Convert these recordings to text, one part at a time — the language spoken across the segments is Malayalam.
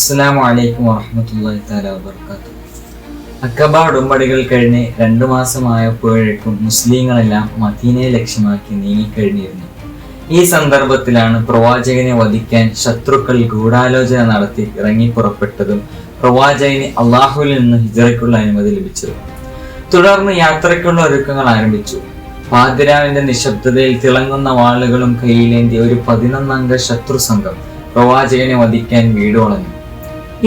അസ്സലാമു അലൈക്കും വറഹ്മത്തുള്ളാഹി താല വബറകാതുഹു. അക്കബ ഉടമ്പടികൾ കഴിഞ്ഞ് രണ്ടു മാസമായപ്പോഴേക്കും മുസ്ലിങ്ങളെല്ലാം മദീനയെ ലക്ഷ്യമാക്കി നീങ്ങിക്കഴിഞ്ഞിരുന്നു. ഈ സന്ദർഭത്തിലാണ് പ്രവാചകനെ വധിക്കാൻ ശത്രുക്കൾ ഗൂഢാലോചന നടത്തി ഇറങ്ങി പുറപ്പെട്ടതും പ്രവാചകന് അള്ളാഹുവിൽ നിന്ന് ഹിജറയ്ക്കുള്ള അനുമതി ലഭിച്ചതും. തുടർന്ന് യാത്രയ്ക്കുള്ള ഒരുക്കങ്ങൾ ആരംഭിച്ചു. പാതിരാവിന്റെ നിശബ്ദതയിൽ തിളങ്ങുന്ന വാളുകളും കയ്യിലേന്തി ഒരു പതിനൊന്നംഗ ശത്രു സംഘം പ്രവാചകനെ വധിക്കാൻ വീടോളഞ്ഞു.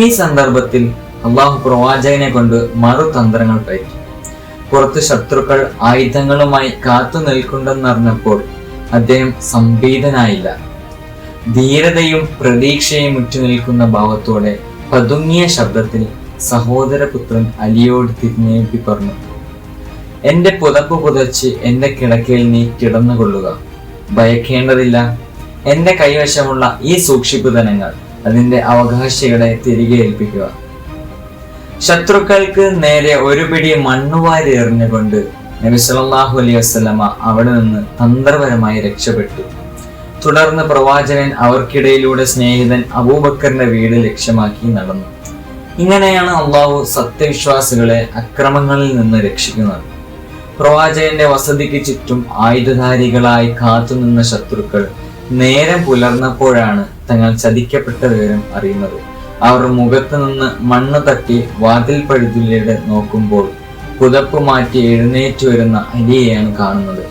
ഈ സന്ദർഭത്തിൽ അള്ളാഹു പ്രവാചകനെ കൊണ്ട് മറുതന്ത്രങ്ങൾ പറ്റി പുറത്ത് ശത്രുക്കൾ ആയുധങ്ങളുമായി കാത്തു നിൽക്കുണ്ടെന്നറിഞ്ഞപ്പോൾ അദ്ദേഹം സംഭീതനായില്ല. ധീരതയും പ്രതീക്ഷയും ഉറ്റു നിൽക്കുന്ന ഭാവത്തോടെ പതുങ്ങിയ ശബ്ദത്തിൽ സഹോദരപുത്രൻ അലിയോട് തിരിഞ്ഞേപ്പി പറഞ്ഞു എന്റെ പുതപ്പ് പുതച്ച് എന്റെ കിടക്കയിൽ നീ കിടന്നുകൊള്ളുക. ഭയക്കേണ്ടതില്ല. എന്റെ കൈവശമുള്ള ഈ സൂക്ഷിപ്പുതനങ്ങൾ അതിന്റെ അവകാശികളെ തിരികെ ഏൽപ്പിക്കുക. ശത്രുക്കൾക്ക് നേരെ ഒരു പിടി മണ്ണുവാരി എറിഞ്ഞുകൊണ്ട് നബി സല്ലല്ലാഹു അലൈഹി വസല്ലമ അവിടെ നിന്ന് തന്ത്രപരമായി രക്ഷപ്പെട്ടു. തുടർന്ന് പ്രവാചകൻ അവർക്കിടയിലൂടെ സ്നേഹിതൻ അബൂബക്കറിന്റെ വീട് ലക്ഷ്യമാക്കി നടന്നു. ഇങ്ങനെയാണ് അള്ളാഹു സത്യവിശ്വാസികളെ അക്രമങ്ങളിൽ നിന്ന് രക്ഷിക്കുന്നത്. പ്രവാചകന്റെ വസതിക്ക് ചുറ്റും ആയുധധാരികളായി കാത്തുനിന്ന ശത്രുക്കൾ നേരം പുലർന്നപ്പോഴാണ് തങ്ങൾ ചതിക്കപ്പെട്ട വിവരം അറിയുന്നത്. അവർ മുഖത്ത് നിന്ന് മണ്ണ് തട്ടി വാതിൽ പഴുതിലൂടെ നോക്കുമ്പോൾ പുതപ്പ് മാറ്റി എഴുന്നേറ്റ് വരുന്ന അലിയെയാണ് കാണുന്നത്.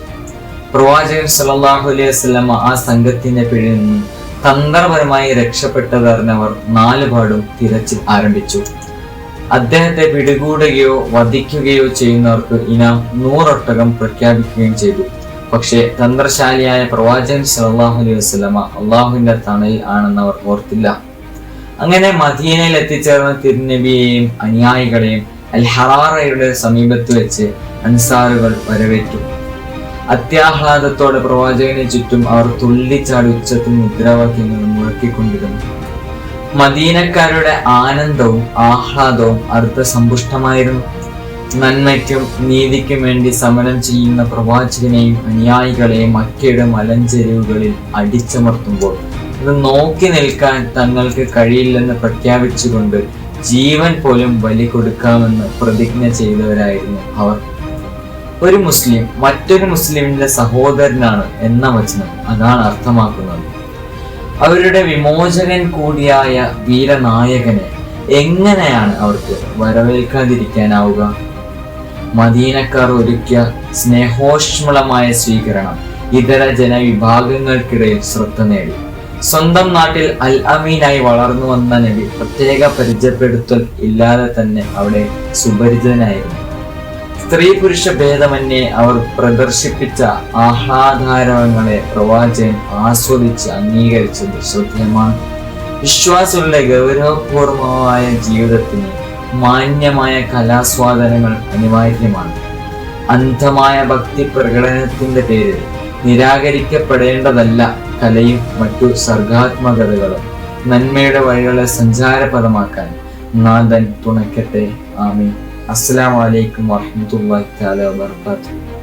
പ്രവാചകൻ സല്ലല്ലാഹു അലൈഹി വസല്ലമ ആ സംഘത്തിന്റെ പിഴിൽ നിന്ന് തന്ത്രപരമായി രക്ഷപ്പെട്ടതറിഞ്ഞവർ നാലുപാടും തിരച്ചിൽ ആരംഭിച്ചു. അദ്ദേഹത്തെ പിടികൂടുകയോ വധിക്കുകയോ ചെയ്യുന്നവർക്ക് ഇനാം നൂറൊട്ടകം പ്രഖ്യാപിക്കുകയും ചെയ്തു. പക്ഷേ തന്ത്രശാലിയായ പ്രവാചകൻ സല്ലല്ലാഹു അലൈഹി വസല്ലമ അള്ളാഹുവിന്റെ തണലിൽ അവർ ഓർത്തില്ല. അങ്ങനെ മദീനയിൽ എത്തിച്ചേർന്ന തിരുനബിയെയും അനുയായികളെയും അൽ ഹറാറയുടെ സമീപത്ത് വെച്ച് അൻസാറുകൾ വരവേറ്റു. അത്യാഹ്ലാദത്തോടെ പ്രവാചകനെ ചുറ്റും അവർ തുള്ളിച്ചാടി ഉച്ചത്തിൽ മുദ്രാവാക്യങ്ങൾ മുഴക്കിക്കൊണ്ടിരുന്നു. മദീനക്കാരുടെ ആനന്ദവും ആഹ്ലാദവും അർത്ഥസമ്പുഷ്ടമായിരുന്നു നന്മയ്ക്കും നീതിക്കും വേണ്ടി സമരം ചെയ്യുന്ന പ്രവാചകനെയും അനുയായികളെയും മക്കയുടെ മലഞ്ചെരിവുകളിൽ അടിച്ചമർത്തുമ്പോൾ ഇത് നോക്കി നിൽക്കാൻ തങ്ങൾക്ക് കഴിയില്ലെന്ന് പ്രഖ്യാപിച്ചുകൊണ്ട് ജീവൻ പോലും ബലി കൊടുക്കാമെന്ന് പ്രതിജ്ഞ ചെയ്തവരായിരുന്നു അവർ. ഒരു മുസ്ലിം മറ്റൊരു മുസ്ലിമിന്റെ സഹോദരനാണ് എന്ന വചനം അതാണ് അർത്ഥമാക്കുന്നത്. അവരുടെ വിമോചകൻ കൂടിയായ വീരനായകനെ എങ്ങനെയാണ് അവർക്ക് വരവേൽക്കാതിരിക്കാനാവുക? മദീനക്കാർ ഒരുക്കിയ സ്നേഹോഷ്മളമായ സ്വീകരണം ഇതര ജനവിഭാഗങ്ങൾക്കിടയിൽ ശ്രദ്ധ നേടി. സ്വന്തം നാട്ടിൽ അൽ അമീനായി വളർന്നു വന്ന നബി പ്രത്യേക പരിചയപ്പെടുത്തൽ ഇല്ലാതെ തന്നെ അവിടെ സുപരിചിതനായിരുന്നു. സ്ത്രീ പുരുഷ ഭേദമന്യേ അവർ പ്രദർശിപ്പിച്ച ആഹ്ലാദാരവങ്ങളെ പ്രവാചകൻ ആസ്വദിച്ച് അംഗീകരിച്ചത് ശ്രദ്ധേയമാണ്. വിശ്വാസികളുടെ ഗൗരവപൂർവമായ ജീവിതത്തിന് മാന്യമായ കലാസ്വാദനങ്ങൾ അനിവാര്യമാണ്. അന്ധമായ ഭക്തി പ്രകടനത്തിന്റെ പേരിൽ നിരാകരിക്കപ്പെടേണ്ടതല്ല കലയും മറ്റു സർഗാത്മകതകളും. നന്മയുടെ വഴികളെ സഞ്ചാരപദമാക്കാൻ നാഥൻ തുണയ്ക്കട്ടെ. ആമീൻ. അസ്സലാമു അലൈക്കും വറഹ്മത്തുള്ളാഹി തആല വബറകാതുഹു